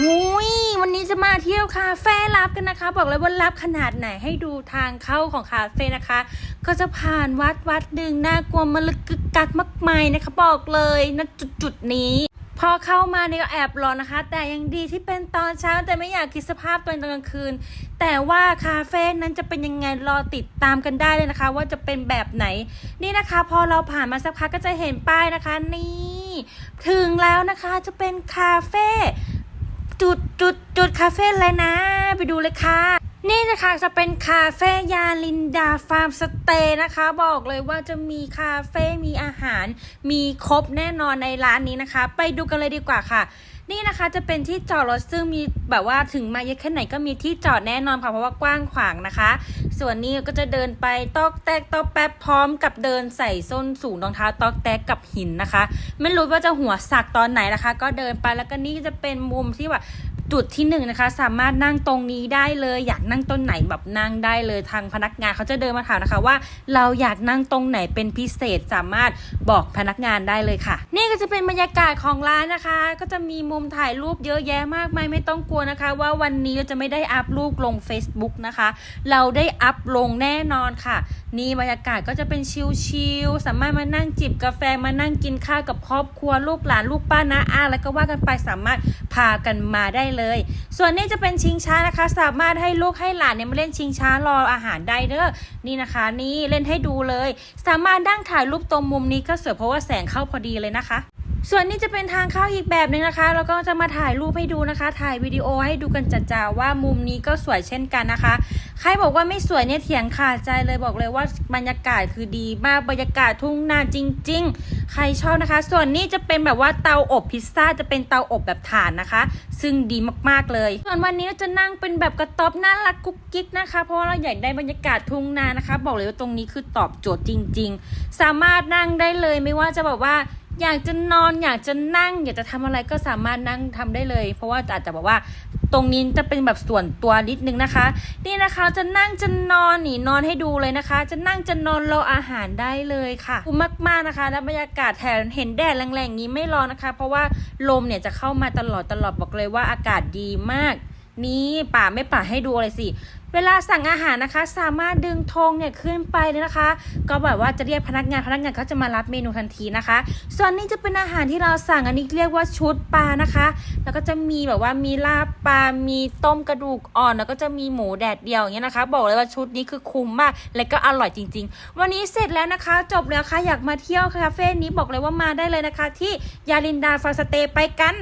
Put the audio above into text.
หุยวันนี้จะมาเที่ยวคาเฟ่ลับกันนะคะ บอกเลยว่าลับขนาดไหนให้ดูทางเข้าของคาเฟ่นะคะ ก็จะผ่านวัดวัดหนึ่งน่ากลัวมลึกกึกกักมากมายนะคะ บอกเลยณจุดจุดนี้ พอเข้ามาเนี่ยก็แอบร้อนนะคะ แต่ยังดีที่เป็นตอนเช้าแต่ไม่อยากคิดสภาพตอนกลางคืน แต่ว่าคาเฟ่นั้นจะเป็นยังไงรอติดตามกันได้เลยนะคะ ว่าจะเป็นแบบไหน นี่นะคะ พอเราผ่านมาสักพักก็จะเห็นป้ายนะคะ นี่ ถึงแล้วนะคะจะเป็นคาเฟ่ จุดจุดจุดคาเฟ่เลยนะ ไปดูเลยค่ะ นี่นะคะจะเป็นคาเฟ่ยาลินดาฟาร์มสเตย์นะคะ บอกเลยว่าจะมีคาเฟ่มีอาหาร มีครบแน่นอนในร้านนี้นะคะ ไปดูกันเลยดีกว่าค่ะนี่นะคะจะเป็นที่จอดรถซึ่งมีแบบว่าถึงมาเยอะแค่ไหนก็มีที่จอดแน่นอนค่ะเพราะว่ากว้างขวางนะคะส่วนนี้ก็จะเดินไปตอกแตกตอกแป๊บพร้อมกับเดินใส่ส้นสูงรองเท้าตอกแตกกับหินนะคะ ไม่รู้ว่าจะหัวสักตอนไหนนะคะ ก็เดินไปแล้วก็นี่จะเป็นมุมที่แบบจุดที่หนึ่งนะคะ สามารถนั่งตรงนี้ได้เลยอยากนั่งต้นไหนแบบนั่งได้เลยทางพนักงานเขาจะเดินมาถามนะคะว่า เราอยากนั่งตรงไหนเป็นพิเศษสามารถบอกพนักงานได้เลยค่ะ นี่ก็จะเป็นบรรยากาศของร้านนะคะ ก็จะมีมุมถ่ายรูปเยอะแยะมากมายไม่ต้องกลัวนะคะ ว่าวันนี้เราจะไม่ได้อัพรูปลง Facebook นะคะ เราได้อััพลงแน่นอนค่ะ นี่บรรยากาศก็จะเป็นชิลๆสามารถมานั่งจิบกาแฟมานั่งกินข้าวกับครอบครัวลูกหลานลูกป้าน้าอาแล้วก็ว่ากันไปสามารถพากันมาได้เลย ส่วนนี้จะเป็นชิงช้านะคะ สามารถให้ลูกให้หลานเนี่ยมาเล่นชิงช้ารออาหารได้เด้อนี่นะคะ นี่เล่นให้ดูเลย สามารถนั่งถ่ายรูปตรงมุมนี้ก็สวยเพราะว่าแสงเข้าพอดีเลยนะคะ ส่วนนี้จะเป็นทางเข้าอีกแบบหนึ่งนะคะแล้วก็จะมาถ่ายรูปให้ดูนะคะ ถ่ายวิดีโอให้ดูกันจัดๆว่ามุมนี้ก็สวยเช่นกันนะคะ ใครบอกว่าไม่สวยเนี่ยเถียงขาดใจเลยบอกเลยว่าบรรยากาศคือดีมากบรรยากาศทุ่งนาจริง ๆ ใครชอบนะคะ ส่วนนี้จะเป็นแบบว่าเตาอบพิซซ่าจะเป็นเตาอบแบบถ่านนะคะ ซึ่งดีมากๆเลย ส่วนวันนี้เราจะนั่งเป็นแบบกระต๊อบน่ารักกุ๊กกิ๊กนะคะ เพราะเราอยากได้บรรยากาศทุ่งนานะคะ บอกเลยว่าตรงนี้คือตอบโจทย์จริง ๆ สามารถนั่งได้เลยไม่ว่าจะแบบว่า อยากจะนอนอยากจะนั่ง อยากจะทำอะไรก็สามารถนั่งทำได้เลย เพราะว่าอาจจะบอกว่าตรงนี้จะเป็นแบบส่วนตัวนิดนึงนะคะ นี่นะคะจะนั่งจะนอนนี่นอนให้ดูเลยนะคะ จะนั่งจะนอนรออาหารได้เลยค่ะคุ้มมากๆนะคะ แล้วบรรยากาศแถมเห็นแดดแรงๆอย่างนี้ไม่ร้อนนะคะ เพราะว่าลมเนี่ยจะเข้ามาตลอดตลอดบอกเลยว่าอากาศดีมาก นี่ป่าไม่ป่าให้ดูอะไรสิ เวลาสั่งอาหารนะคะ สามารถดึงธงเนี่ยขึ้นไปเลยนะคะ ก็แบบว่าจะเรียกพนักงานพนักงานเขาจะมารับเมนูทันทีนะคะ ส่วนนี้จะเป็นอาหารที่เราสั่งอันนี้เรียกว่าชุดปลานะคะ แล้วก็จะมีแบบว่ามีลาบปลา มีต้มกระดูกอ่อน แล้วก็จะมีหมูแดดเดียวอย่างเงี้ยนะคะ บอกเลยว่าชุดนี้คือคุ้มมาก และก็อร่อยจริง ๆ วันนี้เสร็จแล้วนะคะ จบแล้วค่ะอยากมาเที่ยวคาเฟ่นี้บอกเลยว่ามาได้เลยนะคะ ที่ยาลินดาฟาสเตย์ไปกัน